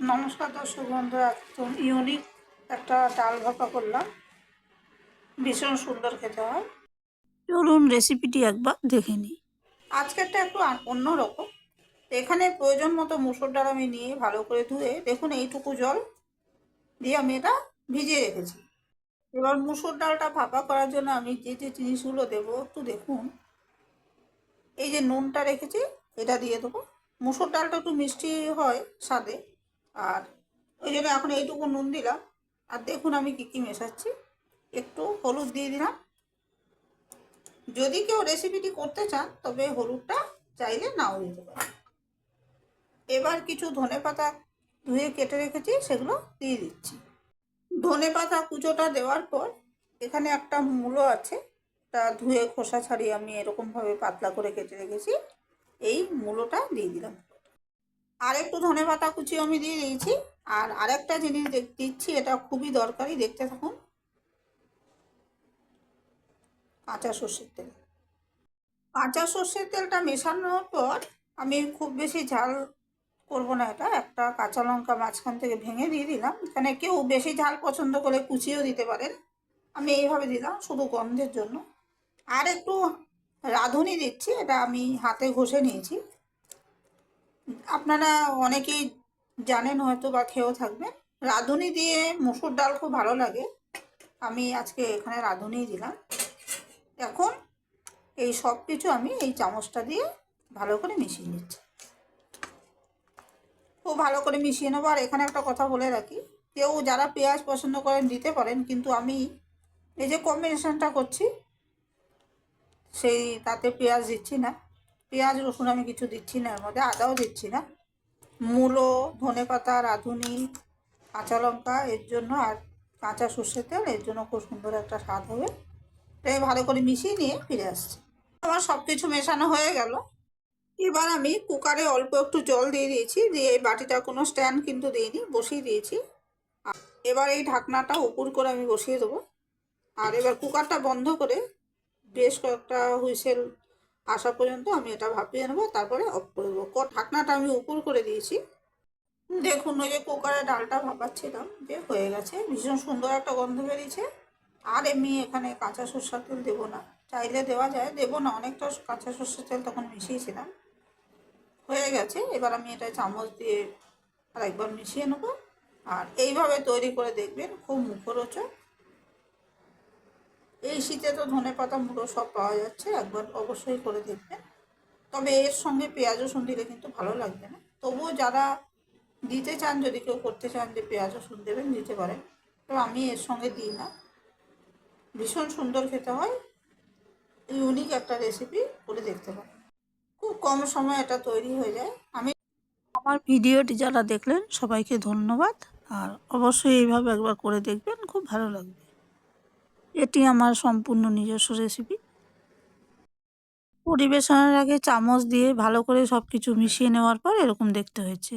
নমস্কার দর্শক বন্ধুরা, একদম ইউনিক একটা ডাল ভাপা করলাম। ভীষণ সুন্দর খেতে হয়। চলুন রেসিপিটি একবার দেখে নিই। আজকেরটা একটু অন্য রকম। এখানে প্রয়োজন মতো মুসুর ডাল আমি নিয়ে ভালো করে ধুয়ে, দেখুন এইটুকু জল দিয়ে আমি এটা ভিজিয়ে রেখেছি। এবার মুসুর ডালটা ভাপা করার জন্য আমি যে যে জিনিসগুলো দেবো একটু দেখুন। এই যে নুনটা রেখেছি, এটা দিয়ে দেবো। মুসুর ডালটা একটু মিষ্টি হয় স্বাদে। আর ওই জন্য এখন এইটুকু নুন দিলাম। আর দেখুন আমি কী কী মেশাচ্ছি। একটু হলুদ দিয়ে দিলাম। যদি কেউ রেসিপিটি করতে চান, তবে হলুদটা চাইলে নাও দিতে পারেন। এবার কিছু ধনে পাতা ধুয়ে কেটে রেখেছি, সেগুলো দিয়ে দিচ্ছি। ধনে পাতা কুচোটা দেওয়ার পর এখানে একটা মূলো আছে, তা ধুয়ে খোসা ছাড়িয়ে আমি এরকমভাবে পাতলা করে কেটে রেখেছি। এই মূলোটা দিয়ে দিলাম। আর একটু ধনে পাতা কুচি আমি দিয়ে দিয়েছি। আর আরেকটা জিনিস দিচ্ছি, এটা খুবই দরকারি, দেখতে থাকুন। কাঁচা সর্ষের তেল। কাঁচা সর্ষের তেলটা মেশানোর পর আমি খুব বেশি ঝাল করব না এটা। একটা কাঁচা লঙ্কা মাঝখান থেকে ভেঙে দিয়ে দিলাম। এখানে কেউ বেশি ঝাল পছন্দ করে কুচিয়েও দিতে পারেন। আমি এইভাবে দিলাম শুধু গন্ধের জন্য। আর একটু রাঁধুনি দিচ্ছি, এটা আমি হাতে ঘষে নিয়েছি। আপনারা অনেকেই জানেন হয়তো বা খেয়েও থাকবেন। রাঁধুনি দিয়ে মুসুর ডাল খুব ভালো লাগে। আমি আজকে এখানে রাঁধুনিই দিলাম। এখন এই সব কিছু আমি এই চামচটা দিয়ে ভালো করে মিশিয়ে নিচ্ছি। খুব ভালো করে মিশিয়ে নেব। আর এখানে একটা কথা বলে রাখি, কেউ যারা পেঁয়াজ পছন্দ করেন দিতে পারেন, কিন্তু আমি এই যে কম্বিনেশনটা করছি, সেই তাতে পেঁয়াজ দিচ্ছি না। পেঁয়াজ, রসুন আমি কিছু দিচ্ছি না, এর মধ্যে আদাও দিচ্ছি না। মূলো, ধনে পাতা, রাঁধুনি, কাঁচা লঙ্কা, এর জন্য আর কাঁচা সর্ষের তেল, এর জন্য খুব সুন্দর একটা স্বাদ হবে। তাই ভালো করে মিশিয়ে নিয়ে ফিরে আসছি। আমার সব কিছু মেশানো হয়ে গেল। এবার আমি কুকারে অল্প একটু জল দিয়ে দিয়েছি, দিয়ে এই বাটিটা কোনো স্ট্যান্ড কিন্তু দিইনি, বসিয়ে দিয়েছি। এবার এই ঢাকনাটা উপর করে আমি বসিয়ে দেবো। আর এবার কুকারটা বন্ধ করে বেশ কয়েকটা হুইসেল আসা পর্যন্ত আমি এটা ভাপিয়ে নেব, তারপরে অফ করে দেবো। ঢাকনাটা আমি উপর করে দিয়েছি। দেখুন, ওই যে কুকারে ডালটা ভাপাচ্ছিলাম, যে হয়ে গেছে। ভীষণ সুন্দর একটা গন্ধ বেরিয়েছে। আর এমনি এখানে কাঁচা সর্ষের তেল দেবো না। চাইলে দেওয়া যায়, দেবো না, অনেকটা কাঁচা সর্ষের তেল তখন মিশিয়েছিলাম। হয়ে গেছে, এবার আমি এটা চামচ দিয়ে আর একবার মিশিয়ে নেব। আর এইভাবে তৈরি করে দেখবেন, খুব মুখরোচক। এই শীতে তো ধনে পাতা মুড়ো সব পাওয়া যাচ্ছে, একবার অবশ্যই করে দেখবেন তবে এর সঙ্গে পেঁয়াজ রসুন দিলে কিন্তু ভালো লাগবে না। তবুও যারা দিতে চান, যদি কেউ করতে চান যে পেঁয়াজ রসুন দেবেন, দিতে পারেন। তো আমি এর সঙ্গে দিই না। ভীষণ সুন্দর খেতে হয়। ইউনিক একটা রেসিপি করে দেখতে পারেন। খুব কম সময় এটা তৈরি হয়ে যায়। আমি আমার ভিডিওটি যারা দেখলেন, সবাইকে ধন্যবাদ। আর অবশ্যই এইভাবে একবার করে দেখবেন, খুব ভালো লাগবে। এটি আমার সম্পূর্ণ নিজস্ব রেসিপি পরিবেশনের আগে চামচ দিয়ে ভালো করে সব কিছু মিশিয়ে নেওয়ার পর এরকম দেখতে হয়েছে।